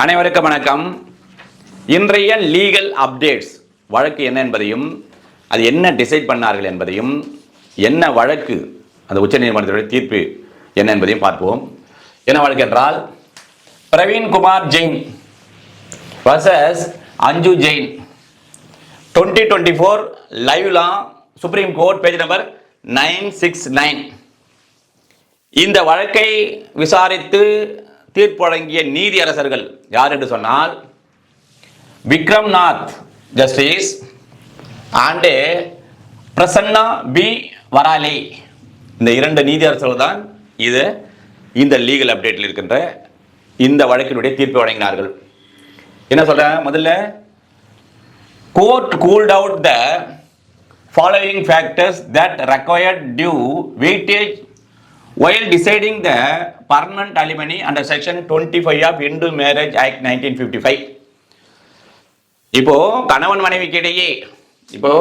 அனைவருக்கும் வணக்கம். இன்றைய லீகல் அப்டேட்ஸ் வழக்கு என்ன என்பதையும் அது என்ன டிசைட் பண்ணார்கள் என்பதையும் என்ன வழக்கு அந்த உச்சநீதிமன்றத்துடைய தீர்ப்பு என்ன என்பதையும் பார்ப்போம். என்ன வழக்கு என்றால் Praveenkumar Jain versus Anju Jain. Twenty twenty four live law supreme court page number nine six nine இந்த வழக்கை விசாரித்து தீர்ப்பு வழங்கிய நீதி அரசர்கள் யார் என்று சொன்னால் Vikramnath justice and Prasanna B Varale இந்த இரண்டு நீதி அரசர்கள் தான் இது இந்த லீகல் அப்டேட்டில் இருக்கின்ற இந்த வழக்கினுடைய தீர்ப்பு வழங்கினார்கள். என்ன சொல்கிறேன் முதல்ல court culled out the following factors that required due weightage while deciding the permanent alimony under section 25 of Hindu Marriage Act 1955 இப்போ கணவன் மனைவிக்கு இடையே இப்போ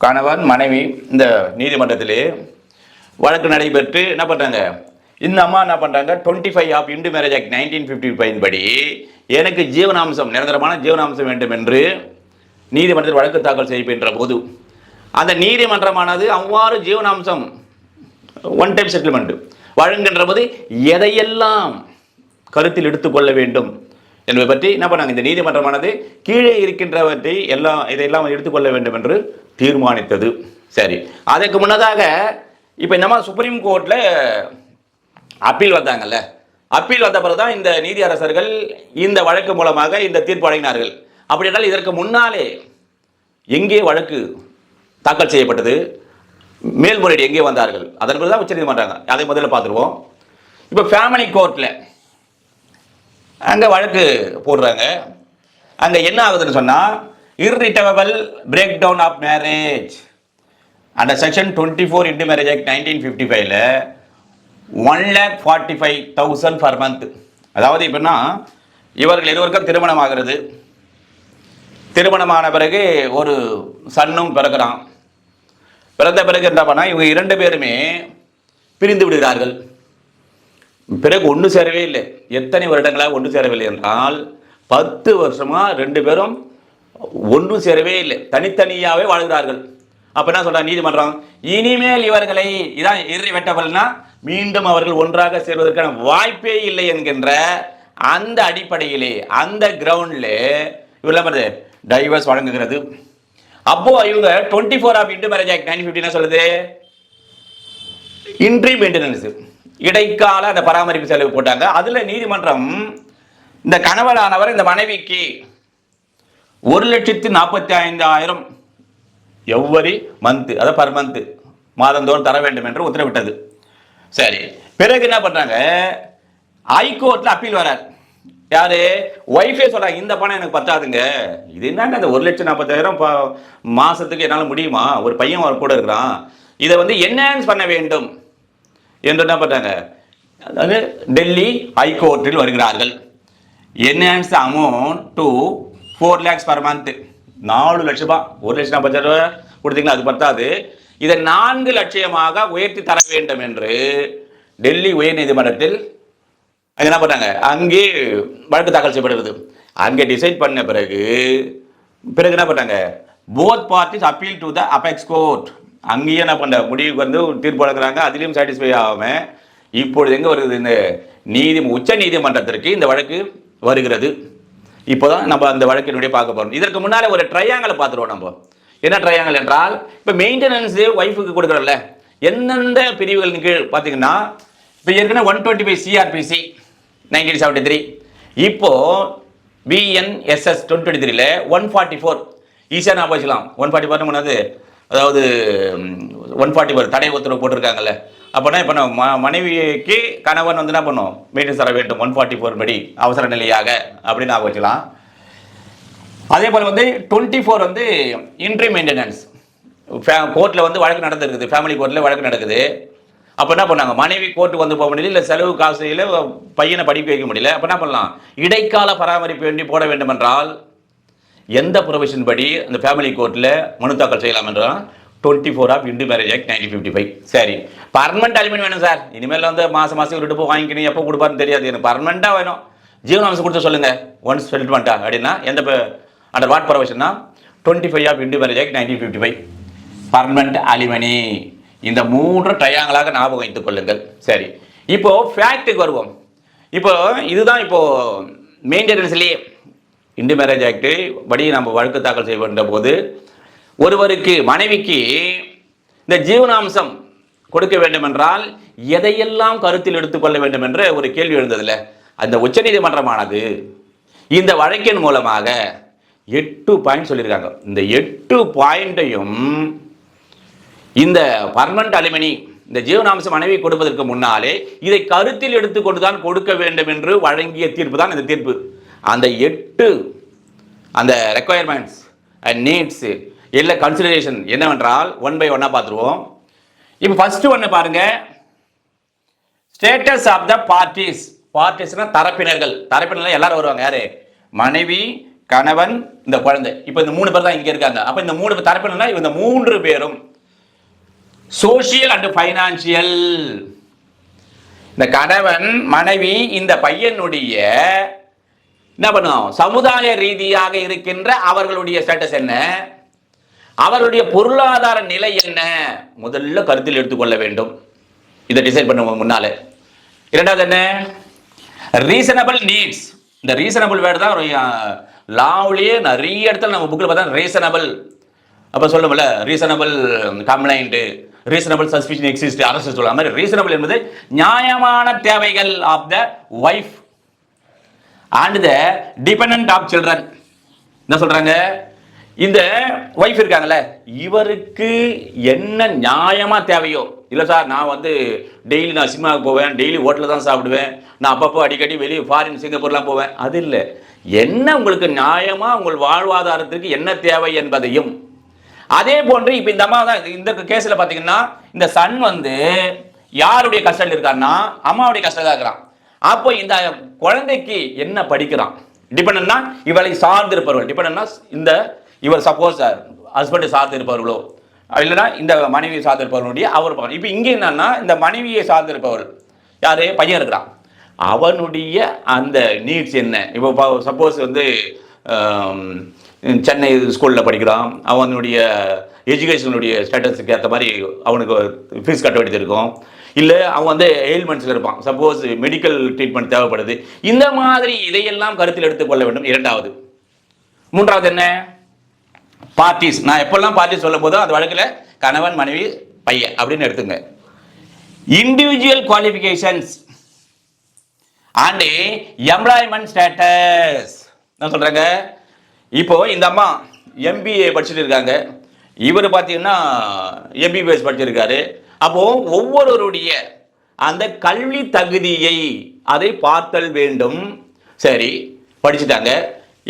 கணவன் மனைவி இந்த நீதிமன்றத்திலே வழக்கு நடைபெற்று என்ன பண்ணுறாங்க இந்த அம்மா என்ன பண்ணுறாங்க twenty five of Hindu marriage act nineteen fifty five படி எனக்கு ஜீவனாம்சம் நிரந்தரமான ஜீவனாம்சம் வேண்டும் என்று நீதிமன்றத்தில் வழக்கு தாக்கல் செய்கின்ற போது அந்த நீதிமன்றமானது அவ்வாறு ஜீவனாம்சம் ஒன் டைம் செட்டில்மெண்ட் வழங்குன்ற போது எதையெல்லாம் கருத்தில் எடுத்துக்கொள்ள வேண்டும் என்பதை பற்றி என்ன பண்ணாங்க? இந்த நீதிமன்றமானது கீழே இருக்கின்றவற்றை எல்லாம் இதையெல்லாம் எடுத்துக்கொள்ள வேண்டும் என்று தீர்மானித்தது. சரி. அதற்கு முன்னதாக இப்போ இந்த மாதிரி சுப்ரீம் கோர்ட்டில் அப்பீல் வந்தாங்கல்ல. அப்பீல் வந்த பிறகு தான் இந்த நீதி அரசர்கள் இந்த வழக்கு மூலமாக இந்த தீர்ப்பு வழங்கினார்கள் அப்படி என்றால் இதற்கு முன்னாலே எங்கே வழக்கு தாக்கல் செய்யப்பட்டது? மேல்முறையீடு எங்கே வந்தார்கள்? அதன் பிறகு தான் உச்சநீதிமன்றாங்க அதை முதல்ல பார்த்துருவோம். இப்போ ஃபேமிலி கோர்ட்டில் அங்கே வழக்கு போடுறாங்க. அங்கே என்ன ஆகுதுன்னு சொன்னால் irretrievable breakdown of marriage அந்த section twenty four Hindu marriage act nineteen fifty ஃபைவ்ல one lakh forty five thousand per month அதாவது இப்போன்னா இவர்கள் இருவருக்கும் திருமணம் ஆகிறது. திருமணமான பிறகு ஒரு சன்னும் பிறகுறான் பிறந்த பிறகு என்ன பண்ணா இவங்க இரண்டு பேருமே பிரிந்து விடுகிறார்கள். பிறகு ஒன்று சேரவே இல்லை. எத்தனை வருடங்களாக ஒன்று சேரவில்லை என்றால் பத்து வருஷமாக ரெண்டு பேரும் ஒன்றும் சேரவே இல்லை. தனித்தனியாகவே வாழ்கிறார்கள். அப்போ என்ன சொல்றாங்க நீதிமன்றம்? இனிமேல் இவர்களை இதான் இறுதி வெட்டபல்னா மீண்டும் அவர்கள் ஒன்றாக சேர்வதற்கான வாய்ப்பே இல்லை என்கின்ற அந்த அடிப்படையிலே அந்த கிரவுண்டில் இவர்கள் டைவர்ஸ் வழங்குகிறது. அப்போ இவங்க twenty four of Hindu marriage act nine என்ன சொல்லுது. இன்ட்ரி மெயின்டெனன்ஸ் இடைக்கால அந்த பராமரிப்பு செலவு போட்டாங்க. அதுல நீதிமன்றம் இந்த கணவனானவர் இந்த மனைவிக்கு ஒரு லட்சத்து நாற்பத்தி ஐந்தாயிரம் எவ்வரி மந்த் அதாவது பர் மந்த் மாதந்தோறும் தர வேண்டும் என்று உத்தரவிட்டது. சரி பிறகு என்ன பண்றாங்க? ஹைகோர்ட்ல அப்பீல் வரார். யாரு? ஒய்ஃபே சொல்றாங்க இந்த பணம் எனக்கு பத்தாதுங்க. இது என்னங்க அந்த ஒரு லட்சம் நாற்பத்தாயிரம் மாசத்துக்கு என்னால் முடியுமா? ஒரு பையன் அவர் கூட இருக்கிறான். இதை வந்து என்ஹான்ஸ் பண்ண வேண்டும் என்று என்ன பண்றாங்க? அதாவது டெல்லி ஹைகோர்ட்டில் வருகிறார்கள். Enhance amount to four lakhs per month நாலு லட்ச ரூபாய் ஒரு லட்சம் நாற்பத்தாயிரம் ரூபாய் கொடுத்தீங்களா அது பத்தாது. இதை நான்கு லட்சமாக உயர்த்தி தர வேண்டும் என்று டெல்லி உயர்நீதிமன்றத்தில் என்ன பண்ணாங்க? அங்கே வழக்கு தாக்கல் செய்யப்படுறது அங்கே டிசைட் பண்ண பிறகு பிறகு என்ன பண்ணாங்க? Both parties appeal to the apex court அங்கேயும் என்ன பண்ண முடிவுக்கு வந்து தீர்ப்பு வழங்குறாங்க. அதுலேயும் சாட்டிஸ்ஃபை ஆகாம இப்பொழுது எங்கே வருகிறது இந்த நீதி உச்ச நீதிமன்றத்திற்கு இந்த வழக்கு வருகிறது. இப்போ தான் நம்ம அந்த வழக்கினுடைய பார்க்க போகிறோம் இதற்கு முன்னால் ஒரு ட்ரையாங்கலை பார்த்துருவோம் நம்ம. என்ன ட்ரையாங்கல் என்றால் இப்போ மெயின்டெனன்ஸ் ஒய்ஃபுக்கு கொடுக்குறோம்ல. எந்தெந்த பிரிவுகளின் கீழ்? பார்த்தீங்கன்னா இப்போ ஏற்கனவே one twenty five CrPC nineteen seventy three இப்போது பிஎன்எஸ்எஸ் டுவெண்ட்டி டுவெண்ட்டி த்ரீல ஒன் ஃபார்ட்டி ஃபோர் ஈஸியாக நான் வச்சுக்கலாம் ஒன் ஃபார்ட்டி ஃபோர் பண்ணது? அதாவது ஒன் ஃபார்ட்டி ஃபோர் தடை உத்தரவு போட்டிருக்காங்கல்ல. அப்போனா இப்போ நான் ம மனைவிக்கு கணவன் வந்து என்ன பண்ணும்? மீட்டிங் தர வேண்டும். ஒன் ஃபார்ட்டி ஃபோர் படி அவசர நிலையாக அப்படின்னு நான் வச்சுக்கலாம் அதே போல் வந்து டுவெண்ட்டி ஃபோர் வந்து இன்ட்ரி மெயின்டெனன்ஸ் கோர்ட்டில் வந்து வழக்கு நடந்திருக்குது. ஃபேமிலி கோர்ட்டில் வழக்கு நடக்குது. அப்போ என்ன பண்ணாங்க? மனைவி கோர்ட்டுக்கு வந்து போக முடியல இல்லை செலவு காசு இல்லை பையனை படிக்க வைக்க முடியல. அப்போ என்ன பண்ணலாம்? இடைக்கால பராமரிப்பு வேண்டி போட வேண்டும் என்றால் எந்த ப்ரொவிஷன் படி அந்த ஃபேமிலி கோர்ட்டில் மனு தாக்கல் செய்யலாம் என்றால் twenty four of Hindu marriage act nineteen fifty five சரி. பர்மனெண்ட் அலிமெண்ட் வேணும் சார் இனிமேல் வந்து மாதம் மாதம் விட்டு போய் வாங்கிக்கணும். எப்போ கொடுப்பாருன்னு தெரியாது. எனக்கு பர்மனெண்ட்டாக வேணும். ஜீவனாம்சம் கொடுத்து சொல்லுங்கள் ஒன்ஸ் சொல்லிட்டு அப்படின்னா எந்த under what ப்ரொவிஷன்னா twenty five of Hindu marriage act nineteen fifty five permanent alimony இந்த மூன்று ட்ரையாங்களாக ஞாபகம் வைத்துக் கொள்ளுங்கள். சரி. இப்போ ஃபேக்ட்டுக்கு வருவோம். இப்போ இதுதான் இப்போ மெயின்டெனன்ஸ்லேயே இந்து மேரேஜ் ஆக்ட் படி நம்ம வழக்கு தாக்கல் செய்ய போது ஒருவருக்கு மனைவிக்கு இந்த ஜீவனாம்சம் கொடுக்க வேண்டும் என்றால் எதையெல்லாம் கருத்தில் எடுத்துக்கொள்ள வேண்டும் என்ற ஒரு கேள்வி எழுந்ததில்ல அந்த உச்சநீதிமன்றமானது இந்த வழக்கின் மூலமாக எட்டு பாயிண்ட் சொல்லியிருக்காங்க. இந்த எட்டு பாயிண்ட்டையும் இந்த பர்மனண்ட் அலுமினி இந்த ஜீவனாம்சம் மனைவி கொடுப்பதற்கு முன்னாலே இதை கருத்தில் எடுத்துக்கொண்டு தான் கொடுக்க வேண்டும் என்று வழங்கிய தீர்ப்பு தான் இந்த தீர்ப்பு. அந்த எட்டு அந்த ரெக்குயர்மெண்ட்ஸ் அண்ட் நீட்ஸு இல்லை கன்சிடரேஷன் என்னவென்றால் ஒன் பை ஒன்னாக பார்த்துருவோம். இப்போ ஃபர்ஸ்ட் ஒன்று பாருங்க. ஸ்டேட்டஸ் ஆஃப் த பார்ட்டிஸ் பார்ட்டிஸ்னா தரப்பினர்கள். தரப்பினர்கள் எல்லாரும் வருவாங்க. யாரு? மனைவி கணவன் இந்த குழந்தை. இப்போ இந்த மூணு பேர் தான் இங்கே இருக்காங்க. அப்போ இந்த மூணு தரப்பினர்னா இந்த மூன்று பேரும். சோசியல் அண்ட் ஃபைனான்சியல் இந்த கணவன் மனைவி இந்த பையனுடைய என்ன பண்ணும் சமுதாய ரீதியாக இருக்கின்ற அவர்களுடைய ஸ்டேட்டஸ் என்ன? அவர்களுடைய பொருளாதார நிலை என்ன? முதல்ல கருத்தில் எடுத்துக்கொள்ள வேண்டும். இதை டிசைட் பண்ணுவோம் முன்னால. இரண்டாவது என்ன? ரீசனபிள் நீட்ஸ் இந்த ரீசனபிள் வேர்டு தான் லாவ்லேயே நிறைய இடத்துல நம்ம புக்கில் பார்த்தா ரீசனபிள் அப்போ சொல்லுவோம்ல reasonable complaint reasonable suspicion exist அரசு சொல்ல மாதிரி ரீசனபிள் என்பது நியாயமான தேவைகள் of the wife and the dependent of children என்ன சொல்றாங்க? இந்த ஒய்ஃப் இருக்காங்கல்ல இவருக்கு என்ன நியாயமா தேவையோ? இல்லை சார் நான் வந்து டெய்லி நான் சினிமாவுக்கு போவேன் டெய்லி ஹோட்டலில் தான் சாப்பிடுவேன். நான் அப்பப்போ அடிக்கடி வெளியே ஃபாரின் சிங்கப்பூர்லாம் போவேன். அது இல்லை. என்ன உங்களுக்கு நியாயமாக உங்கள் வாழ்வாதாரத்திற்கு என்ன தேவை என்பதையும் அதே போன்று இப்போ இந்த அம்மா தான் இந்த கேஸில் பார்த்தீங்கன்னா இந்த சன் வந்து யாருடைய கஷ்டம் இருக்காருன்னா அம்மாவுடைய கஷ்டம் இருக்கிறான். அப்போ இந்த குழந்தைக்கு என்ன படிக்கிறான்? டிபெண்ட்னா இவளை சார்ந்து இருப்பவர்கள். டிபெண்ட்னா இந்த இவர் சப்போஸ் ஹஸ்பண்டை சார்ந்து இருப்பவர்களோ இல்லைன்னா இந்த மனைவியை சார்ந்து இருப்பவர்களுடைய அவர் பார்க்கணும். இப்போ இங்கே என்னன்னா இந்த மனைவியை சார்ந்து இருப்பவர் யாரு? பையன் இருக்கிறான். அவனுடைய அந்த நீட்ஸ் என்ன? இப்போ சப்போஸ் வந்து சென்னை ஸ்கூலில் படிக்கிறான். அவனுடைய எஜுகேஷனுடைய ஸ்டேட்டஸுக்கு ஏற்ற மாதிரி அவனுக்கு ஃபீஸ் கட்ட வேண்டியது இருக்கும். இல்லை அவன் வந்து எயில்மெண்ட்ஸில் இருப்பான். சப்போஸ் மெடிக்கல் ட்ரீட்மெண்ட் தேவைப்படுது. இந்த மாதிரி இதையெல்லாம் கருத்தில் எடுத்துக்கொள்ள வேண்டும். இரண்டாவது. மூன்றாவது என்ன? பார்ட்டிஸ் நான் எப்பெல்லாம் பார்ட்டிஸ் சொல்லும் போதோ அந்த வழக்கில் கணவன் மனைவி பையன் அப்படின்னு எடுத்துங்க. Individual qualifications and employment status என்ன சொல்கிறேங்க இப்போ இந்த அம்மா எம்பிஏ படிச்சுட்டு இருக்காங்க இவர் பார்த்தீங்கன்னா எம்பிபிஎஸ் படிச்சிருக்காரு. அப்போ ஒவ்வொருவருடைய அந்த கல்வி தகுதியை அதை பார்த்தல் வேண்டும். சரி படிச்சுட்டாங்க.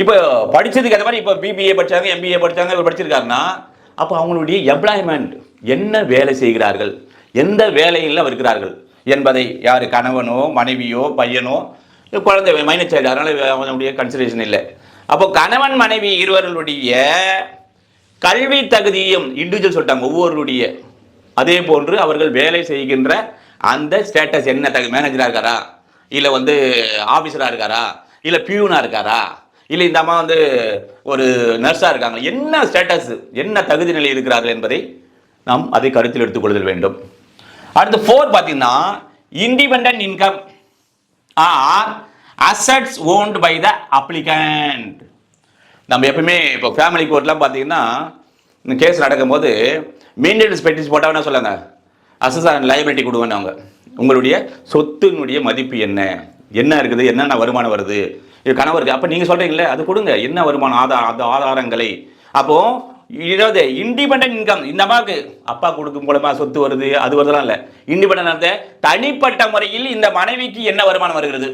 இப்போ படிச்சதுக்கு ஏற்ற மாதிரி இப்போ பிபிஏ படிச்சாங்க எம்பிஏ படிச்சாங்க இவர் படிச்சிருக்காருன்னா அப்போ அவங்களுடைய எம்ப்ளாய்மெண்ட் என்ன வேலை செய்கிறார்கள்? எந்த வேலையில் இருக்கிறார்கள்? என்பதை யார் கணவனோ மனைவியோ பையனோ குழந்தை மைனஸ் சைல்டு அதனால அவனுடைய கன்சிடரேஷன் இல்லை. அப்போ கணவன் மனைவி இருவர்களுடைய கல்வி தகுதியும் இண்டிவிஜுவல் சொல்லிட்டாங்க ஒவ்வொருடைய. அதே போன்று அவர்கள் வேலை செய்கின்ற அந்த ஸ்டேட்டஸ் என்ன? தகு மேனேஜராக இருக்காரா? இல்லை வந்து ஆஃபீஸராக இருக்காரா? இல்லை பியூனாக இருக்காரா? இல்லை இந்த அம்மா வந்து ஒரு நர்ஸாக இருக்காங்க என்ன ஸ்டேட்டஸ் என்ன தகுதி நிலை இருக்கிறார்கள் என்பதை நாம் அதை கருத்தில் எடுத்துக்கொள்ளுதல் வேண்டும். அடுத்து ஃபோர் பார்த்தீங்கன்னா independent income or assets owned by the applicant நம்ம எப்பவுமே இப்போ ஃபேமிலி கோர்ட்லாம் பார்த்தீங்கன்னா இந்த கேஸ் நடக்கும்போது மெயின்டெனன்ஸ் பெட்டிஸ் போட்டால் என்ன சொல்லுங்க அசஸ் லைபிலிட்டி கொடுவேன்னு அவங்க. உங்களுடைய சொத்தினுடைய மதிப்பு என்ன? என்ன இருக்குது? என்னென்ன வருமானம் வருது? இது கணவருக்கு அப்போ நீங்கள் சொல்கிறீங்களே அது கொடுங்க. என்ன வருமானம்? ஆதார அந்த ஆதாரங்களை. அப்போது இதாவது இண்டிபெண்ட் இன்கம் இந்த அம்மாவுக்கு அப்பா கொடுக்கும் மூலமா சொத்து வருது அது வருதுலாம் இல்லை. இண்டிபெண்ட் தனிப்பட்ட முறையில் இந்த மனைவிக்கு என்ன வருமானம் வருகிறது?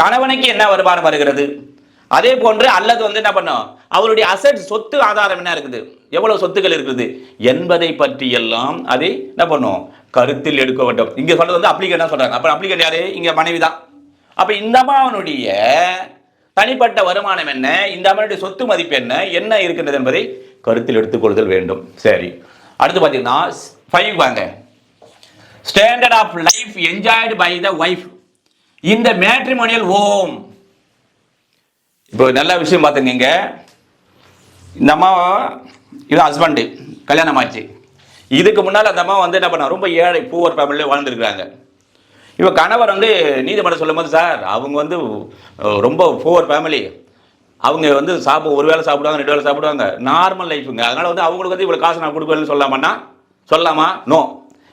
கணவனுக்கு என்ன வருமானம் வருகிறது? அதே போன்று அல்லது வந்து என்ன பண்ணும்? அவருடைய அசட் சொத்து ஆதாரம் என்ன இருக்குது? எவ்வளவு சொத்துக்கள் இருக்குது? என்பதை பற்றி எல்லாம் அதை என்ன பண்ணும்? கருத்தில் எடுக்க வேண்டும். இங்க சொல்றது வந்து அப்ளிகேட் தான் சொல்றாங்க. அப்ப அப்ளிகேட் யாரு? இங்க மனைவி தான். அப்ப இந்த அம்மாவனுடைய தனிப்பட்ட வருமானம் என்ன? இந்த அம்மனுடைய சொத்து மதிப்பு என்ன? என்ன இருக்கின்றது என்பதை கருத்தில் எடுத்துக்கொள்தல் வேண்டும். சரி. அடுத்து பார்த்தீங்கன்னா ஃபைவ் வாங்க. Standard of life enjoyed by the wife இந்த மேட்ரிமோனியல் ஓம். இப்போ நல்ல விஷயம் பார்த்துங்க இந்த அம்மா இது ஹஸ்பண்டு கல்யாணம் ஆச்சு. இதுக்கு முன்னால் அந்த அம்மா வந்து என்ன பண்ண ரொம்ப ஏழை பூவர் ஃபேமிலியில் வாழ்ந்துருக்குறாங்க. இப்போ கணவர் வந்து நீதிமன்றம் சொல்லும்போது சார் அவங்க வந்து ரொம்ப பூவர் ஃபேமிலி அவங்க வந்து சாப்பிட ஒரு வேளை சாப்பிடுவாங்க ரெண்டு வேளை சாப்பிடுவாங்க. நார்மல் லைஃபுங்க அதனால் வந்து அவங்களுக்கு வந்து இவ்வளோ காசு நான் கொடுக்கலன்னு சொல்லாமண்ணா சொல்லாமா? நோ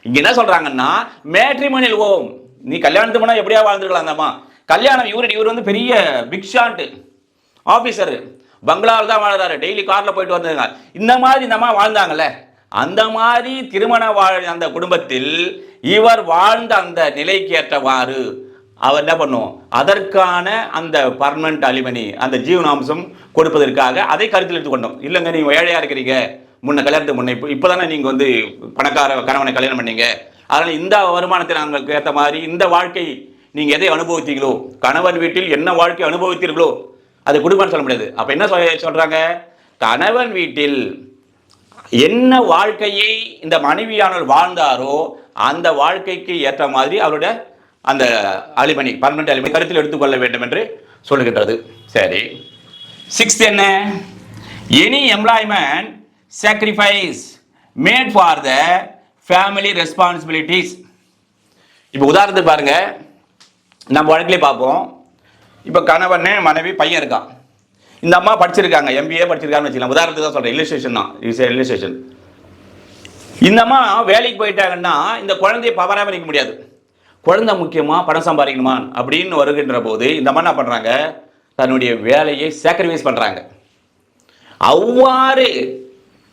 இங்கே என்ன சொல்கிறாங்கன்னா மேட்ரிமோனியல் ஓம். நீ கல்யாணத்துக்கு போனால் எப்படியா வாழ்ந்துருக்கலாம் அந்தம்மா கல்யாணம் இவர் இவர் வந்து பெரிய பிக் ஷாட்டு ஆஃபீஸரு பங்களாவில் தான் வாழ்றாரு. டெய்லி காரில் போயிட்டு வந்ததுங்க இந்த மாதிரி இந்த அம்மா வாழ்ந்தாங்கல்ல. அந்த மாதிரி திருமண வாழ் அந்த குடும்பத்தில் இவர் வாழ்ந்த அந்த நிலைக்கு ஏற்றவாறு அவர் என்ன பண்ணும் அதற்கான அந்த பர்மனண்ட் அலிமனி அந்த ஜீவனாம்சம் கொடுப்பதற்காக அதை கருத்தில் எடுத்துக்கொண்டோம் இல்லைங்க நீங்கள் ஏழையாக இருக்கிறீங்க. முன்ன கல்யாணத்துக்கு முன்னே இப்போ இப்போ தானே நீங்கள் வந்து பணக்கார கணவனை கல்யாணம் பண்ணீங்க. அதனால் இந்த வருமானத்தை நாங்களுக்கு ஏற்ற மாதிரி இந்த வாழ்க்கை நீங்கள் எதை அனுபவித்தீங்களோ கணவன் வீட்டில் என்ன வாழ்க்கை அனுபவித்தீர்களோ அது குடும்பம்னு சொல்ல முடியாது. அப்போ என்ன சொல் சொல்கிறாங்க கணவன் வீட்டில் என்ன வாழ்க்கையை இந்த மனைவியானவர் வாழ்ந்தாரோ அந்த வாழ்க்கைக்கு ஏற்ற மாதிரி அவருடைய அந்த அலிமணி பர்மனெண்ட் அலிமணி கருத்தில் எடுத்துக்கொள்ள வேண்டும் என்று சொல்லுகின்றது. சரி. சிக்ஸ்த் என்ன? Any employment sacrifice made for the family responsibilities இப்போ உதாரணத்துக்கு பாருங்க. நம்ம வழக்கிலே பார்ப்போம். இப்போ கணவன் மனைவி பையன் இருக்கான் இந்த அம்மா படிச்சிருக்காங்க எம்பிஏ படிச்சிருக்காங்கன்னு வச்சுக்கலாம். உதாரணத்துக்கு தான் சொல்கிறேன் இல்லஸ்ட்ரேஷன் தான். இல்லஸ்ட்ரேஷன் இந்த அம்மா வேலைக்கு போயிட்டாங்கன்னா இந்த குழந்தைய பராமரிக்க முடியாது. குழந்தை முக்கியமாக பணம் சம்பாதிக்கணுமா அப்படின்னு வருகின்ற போது இந்த அம்மா என்ன பண்ணுறாங்க தன்னுடைய வேலையை சாக்ரிஃபைஸ் பண்ணுறாங்க அவ்வாறு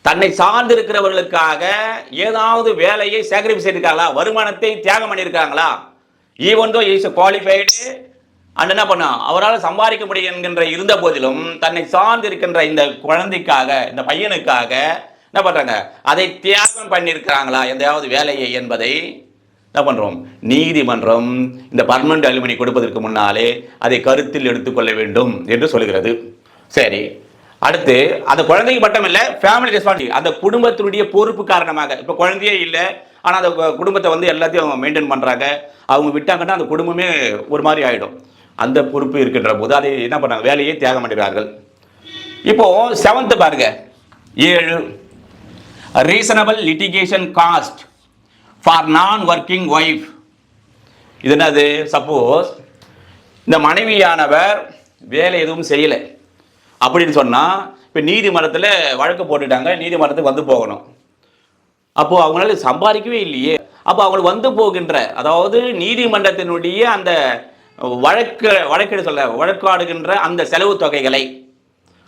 தன்னை சார்ந்திருக்கிறவர்களுக்காக ஏதாவது வேலையை சேகரிப்பு செய்திருக்காங்களா வருமானத்தை தியாகம் பண்ணியிருக்காங்களா even though is qualified and என்ன பண்ணா? அவரால் சம்பாதிக்க முடியும் என்கின்ற இருந்த போதிலும் தன்னை சார்ந்து இருக்கின்ற இந்த குழந்தைக்காக இந்த பையனுக்காக என்ன பண்ணுறாங்க அதை தியாகம் பண்ணியிருக்கிறாங்களா எதையாவது வேலையை என்பதை என்ன பண்ணுறோம் நீதிமன்றம் இந்த பர்மனண்ட் அலுமினி கொடுப்பதற்கு முன்னாலே அதை கருத்தில் எடுத்துக்கொள்ள வேண்டும் என்று சொல்கிறது. சரி. அடுத்து அந்த குழந்தைக்கு மட்டும் இல்லை ஃபேமிலி ரெஸ்பான்சிபிலிட்டி அந்த குடும்பத்தினுடைய பொறுப்பு காரணமாக. இப்போ குழந்தையே இல்லை ஆனால் அந்த குடும்பத்தை வந்து எல்லாத்தையும் அவங்க மெயின்டைன் பண்ணுறாங்க அவங்க விட்டாங்கன்னா அந்த குடும்பமே ஒரு மாதிரி ஆகிடும் அந்த பொறுப்பு இருக்கின்ற போது அதை என்ன பண்ணாங்க வேலையை தியாகம் பண்ணுகிறார்கள் இப்போ செவன்த்து பாருங்க. ஏழு. Reasonable litigation cost for non working wife இது என்னது? சப்போஸ் இந்த மனைவியானவர் வேலை எதுவும் செய்யலை. அப்படின்னு சொன்னால் இப்போ நீதிமன்றத்தில் வழக்கு போட்டுட்டாங்க நீதிமன்றத்துக்கு வந்து போகணும். அப்போது அவங்களால சம்பாதிக்கவே இல்லையே. அப்போ அவங்களுக்கு வந்து போகின்ற அதாவது நீதிமன்றத்தினுடைய அந்த வழக்கு வழக்கெடு சொல்ல வழக்காடுகின்ற அந்த செலவு தொகைகளை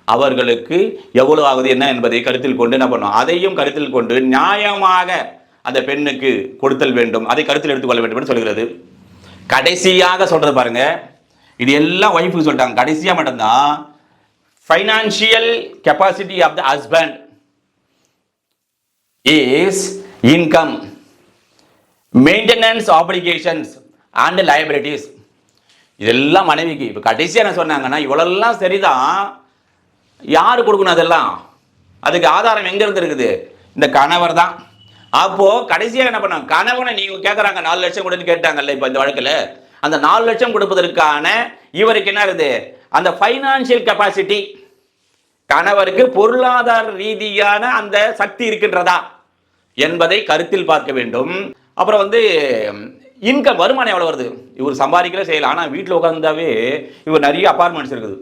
அவர்களுக்கு எவ்வளவு ஆகுது என்ன என்பதை கருத்தில் கொண்டு என்ன பண்ணும் அதையும் கருத்தில் கொண்டு நியாயமாக அந்த பெண்ணுக்கு கொடுத்தல் வேண்டும். அதை கருத்தில் எடுத்துக்கொள்ள வேண்டும் என்று சொல்கிறது. கடைசியாக சொல்கிறது பாருங்க. இது எல்லாம் ஒய்ஃபுக்கு சொல்லிட்டாங்க. கடைசியாக மட்டும்தான் financial capacity of the husband is income maintenance applications and liabilities. இதெல்லாம் மனைவிக்கு. இப்போ கடைசியாக என்ன சொன்னாங்கன்னா இவ்வளோலாம் சரிதான். யார் கொடுக்கணும் அதெல்லாம்? அதுக்கு ஆதாரம் எங்கேருந்து இருக்குது? இந்த கணவர் தான். அப்போது கடைசியாக என்ன பண்ணாங்க கணவனை நீங்கள் கேட்குறாங்க நாலு லட்சம் கொடுன்னு கேட்டாங்கல்ல இப்போ இந்த வழக்கில். அந்த நாலு லட்சம் கொடுப்பதற்கான இவருக்கு என்ன இருக்குது? அந்த ஃபைனான்சியல் கெப்பாசிட்டி கணவருக்கு பொருளாதார ரீதியான அந்த சக்தி இருக்கின்றதா என்பதை கருத்தில் பார்க்க வேண்டும். அப்புறம் வந்து இன்கம் வருமானம் எவ்வளோ வருது? இவர் சம்பாதிக்கிற செய்யலாம் ஆனால் வீட்டில் உட்காந்தாவே இவர் நிறைய அப்பார்ட்மெண்ட்ஸ் இருக்குது.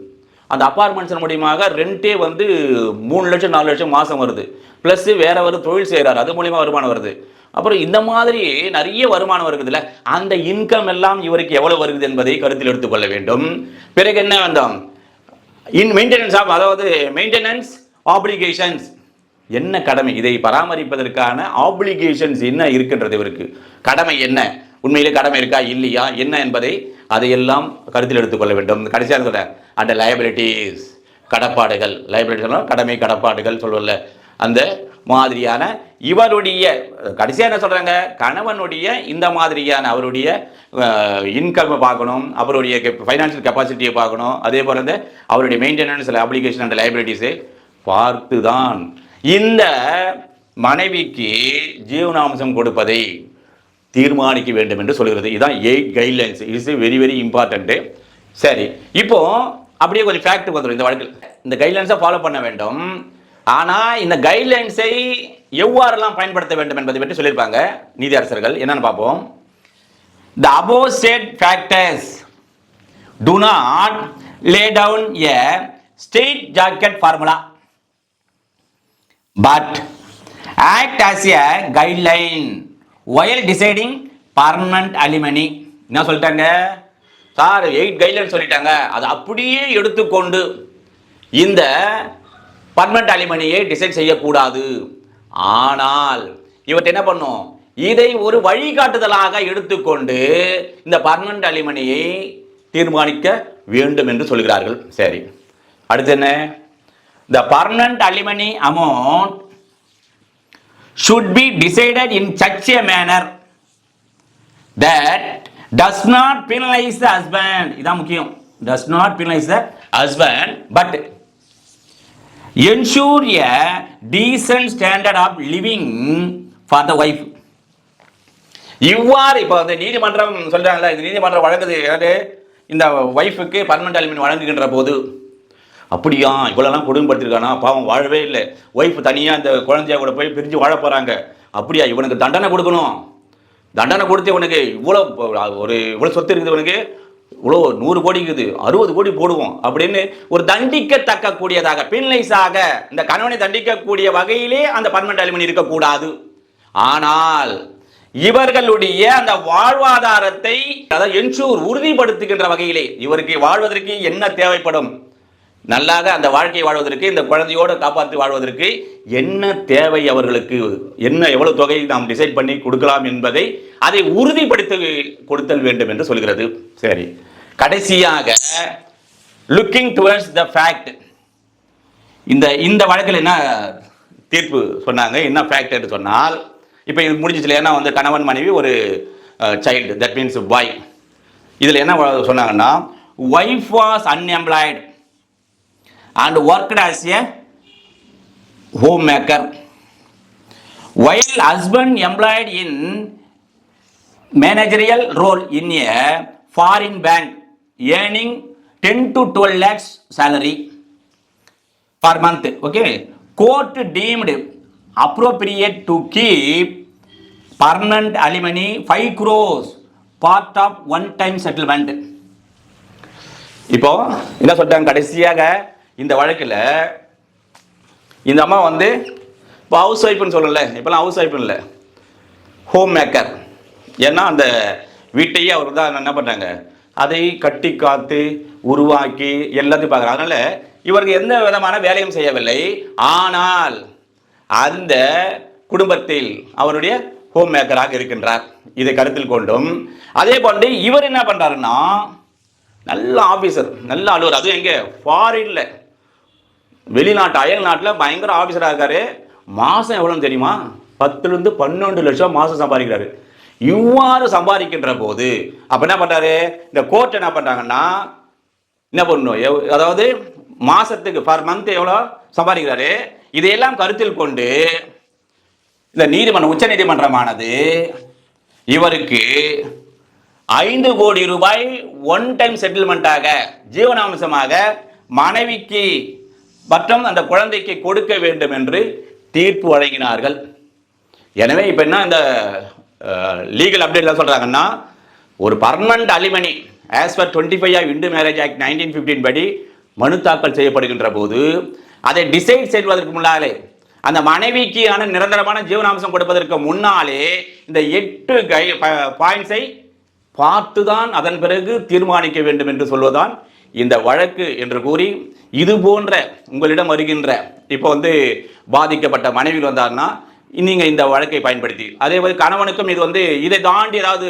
அந்த அப்பார்ட்மெண்ட்ஸ் மூலியமாக ரெண்டே வந்து மூணு லட்சம் நாலு லட்சம் மாதம் வருது. ப்ளஸ் வேற ஒரு தொழில் செய்கிறார் அது மூலியமாக வருமானம் வருது. அப்புறம் இந்த மாதிரி நிறைய வருமானம் இருக்குதுல்ல அந்த இன்கம் எல்லாம் இவருக்கு எவ்வளவு வருகிறது என்பதை கருத்தில் எடுத்துக்கொள்ள வேண்டும். பிறகு என்ன வேண்டும் இன் மெயின்டெனன்ஸ் ஆஃப் அதாவது மெயின்டெனன்ஸ் ஆப்ளிகேஷன்ஸ் என்ன கடமை? இதை பராமரிப்பதற்கான ஆப்ளிகேஷன்ஸ் என்ன இருக்கின்றது இவருக்கு? கடமை என்ன? உண்மையிலே கடமை இருக்கா? இல்லையா? என்ன என்பதை அதையெல்லாம் கருத்தில் எடுத்துக்கொள்ள வேண்டும். கடைசியாக சொல்ல அந்த லயபிலிட்டிஸ் கடப்பாடுகள். லயபிலிட்டிஸ் கடமை கடப்பாடுகள் சொல்லுவல அந்த மாதிரியான இவருடைய கடைசியாக என்ன சொல்கிறாங்க கணவனுடைய இந்த மாதிரியான அவருடைய இன்கம் பார்க்கணும் அவருடைய ஃபைனான்சியல் கெப்பாசிட்டியை பார்க்கணும். அதே போல் வந்து அவருடைய மெயின்டெனன்ஸ் அப்ளிகேஷன் அண்ட் லைபிலிட்டிஸு பார்த்து தான் இந்த மனைவிக்கு ஜீவனாம்சம் கொடுப்பதை தீர்மானிக்க வேண்டும் என்று சொல்கிறது. இதுதான் eight guidelines is very very important சரி இப்போது அப்படியே கொஞ்சம் ஃபேக்ட் வந்துடும் இந்த வழக்கில் இந்த கைட்லைன்ஸை ஃபாலோ பண்ண வேண்டும். ஆனால் இந்த கைட்லைன்ஸை எவ்வாறெல்லாம் பயன்படுத்த வேண்டும் என்பதை பற்றி சொல்லியிருப்பாங்க நீதியரசர்கள். என்னன்னு பார்ப்போம். The above factors factors do not lay down a straight jacket formula but act as a guideline while deciding permanent alimony. என்ன சொல்லிட்டாங்க? சார் எயிட் கைட்லைன் சொல்லிட்டாங்க. அதை அப்படியே எடுத்துக்கொண்டு இந்த பர்மனண்ட் அலிமணியை டிசைட் செய்யக்கூடாது. ஆனால் இவற்றை என்ன பண்ணும்? இதை ஒரு வழிகாட்டுதலாக எடுத்துக்கொண்டு இந்த பர்மனண்ட் அலிமணியை தீர்மானிக்க வேண்டும் என்று சொல்கிறார்கள். சரி. அடுத்து என்ன? The permanent alimony amount should be decided in such a manner that does not penalise the husband இதான் முக்கியம். Does not penalise the husband but ensure a decent standard of living for the wife இவ்வாறு இப்போ அந்த நீதிமன்றம் சொல்றாங்கல்ல இந்த நீதிமன்றம் வழங்குது. யாரு இந்த ஒய்ஃபுக்கு பர்மனண்ட் அலிமெண்ட் வழங்குகின்ற போது அப்படியா இவ்வளோலாம் கொடுமைப்படுத்திருக்கானா? பாவம் வாழவே இல்லை. ஒய்ஃப் தனியாக இந்த குழந்தைய கூட போய் பிரிஞ்சு வாழ போகிறாங்க அப்படியா இவனுக்கு தண்டனை கொடுக்கணும்? தண்டனை கொடுத்து இவனுக்கு இவ்வளோ ஒரு இவ்வளோ சொத்து இருக்குது இவனுக்கு. இவ்வளோ நூறு கோடி இருக்குது அறுபது கோடி போடுவோம் அப்படின்னு ஒரு தண்டிக்கத்தக்க கூடியதாக பின்லைஸாக இந்த கணவனை தண்டிக்கக்கூடிய வகையிலே அந்த பர்மனண்ட் அலுமினி இருக்கக்கூடாது. ஆனால் இவர்களுடைய அந்த வாழ்வாதாரத்தை அதாவது என்ஷூர் உறுதிப்படுத்துகின்ற வகையிலே இவருக்கு வாழ்வதற்கு என்ன தேவைப்படும்? நல்லாக அந்த வாழ்க்கையை வாழ்வதற்கு இந்த குழந்தையோடு காப்பாற்றி வாழ்வதற்கு என்ன தேவை அவர்களுக்கு? என்ன எவ்வளவு தொகை நாம் டிசைட் பண்ணி கொடுக்கலாம் என்பதை அதை உறுதிப்படுத்த கொடுத்தல் வேண்டும் என்று சொல்கிறது. சரி. கடைசியாக லுக்கிங் டுவர்ட்ஸ் த ஃபேக்ட் இந்த இந்த வழக்கில் என்ன தீர்ப்பு சொன்னாங்க? என்ன ஃபேக்ட் என்று சொன்னால் இப்போ இது முடிஞ்சிச்சு ஏன்னா வந்து கணவன் மனைவி ஒரு சைல்டு தட் மீன்ஸ் பாய் இதில் என்ன சொன்னாங்கன்னா wife was unemployed and worked as a homemaker while husband employed in managerial role in a foreign bank earning 10 to 12 lakhs salary per month okay court deemed appropriate to keep permanent alimony 5 crores part of one time settlement இப்போ என்ன சொல்லிட்டாங்க கடைசியாக இந்த வழக்கில் இந்த அம்மா வந்து இப்போ ஹவுஸ் ஒய்ஃப்னு சொல்லல இப்போலாம் ஹவுஸ் ஒய்ஃப் இல்லை. ஹோம் மேக்கர் ஏன்னா அந்த வீட்டையே அவர் தான் என்ன பண்ணாங்க அதை கட்டி காத்து உருவாக்கி எல்லாத்தையும் பார்க்குறாங்க. அதனால் இவருக்கு எந்த விதமான வேலையும் செய்யவில்லை. ஆனால் அந்த குடும்பத்தில் அவருடைய ஹோம் மேக்கராக இருக்கின்றார். இதை கருத்தில் கொண்டும். அதே போன்று இவர் என்ன பண்ணுறாருன்னா நல்ல ஆஃபீஸர் நல்ல அலுவலர். அதுவும் எங்கே? ஃபாரின்ல வெளிநாட்டு அயல் நாட்டில் பயங்கர ஆஃபீஸராக இருக்காரு. மாதம் எவ்வளோன்னு தெரியுமா? பத்துலேருந்து பன்னெண்டு லட்சம் மாதம் சம்பாதிக்கிறாரு. இவ்வாறு சம்பாதிக்கின்ற போது அப்போ என்ன பண்ணுறாரு இந்த கோர்ட் என்ன பண்ணுறாங்கன்னா என்ன பண்ணும் எவ்- அதாவது மாதத்துக்கு பர் மந்த் எவ்வளோ சம்பாதிக்கிறாரு? இதையெல்லாம் கருத்தில் கொண்டு இந்த நீதிமன்றம் உச்ச நீதிமன்றமானது இவருக்கு ஐந்து கோடி ரூபாய் ஒன் டைம் செட்டில்மெண்ட்டாக ஜீவனாம்சமாக மனைவிக்கு மற்றும் அந்த குழந்தைக்கு கொடுக்க வேண்டும் என்று தீர்ப்பு வழங்கினார்கள். எனவே இப்போ என்ன இந்த லீகல் அப்டேட்டில் சொல்கிறாங்கன்னா ஒரு permanent alimony as per twenty five of Hindu marriage act nineteen fifteen படி மனு தாக்கல் செய்யப்படுகின்ற போது அதை டிசைட் செய்வதற்கு முன்னாலே அந்த மனைவிக்கான நிரந்தரமான ஜீவனாம்சம் கொடுப்பதற்கு முன்னாலே இந்த எட்டு கை பாயிண்ட்ஸை பார்த்து தான் அதன் பிறகு தீர்மானிக்க வேண்டும் என்று சொல்வதுதான் இந்த வழக்கு என்று கூறி இது போன்ற உங்களிடம் வருகின்ற இப்போ வந்து பாதிக்கப்பட்ட மனைவியில் வந்தாருன்னா நீங்கள் இந்த வழக்கை பயன்படுத்தி. அதே மாதிரி கணவனுக்கும் இது வந்து இதை தாண்டி ஏதாவது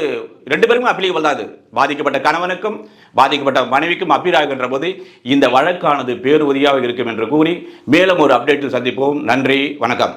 ரெண்டு பேருக்கும் அப்பீல் தான் அது பாதிக்கப்பட்ட கணவனுக்கும் பாதிக்கப்பட்ட மனைவிக்கும் அப்பீல் ஆகின்ற போது இந்த வழக்கானது பேருவதியாக இருக்கும் என்று கூறி மேலும் ஒரு அப்டேட்டில் சந்திப்போம். நன்றி வணக்கம்.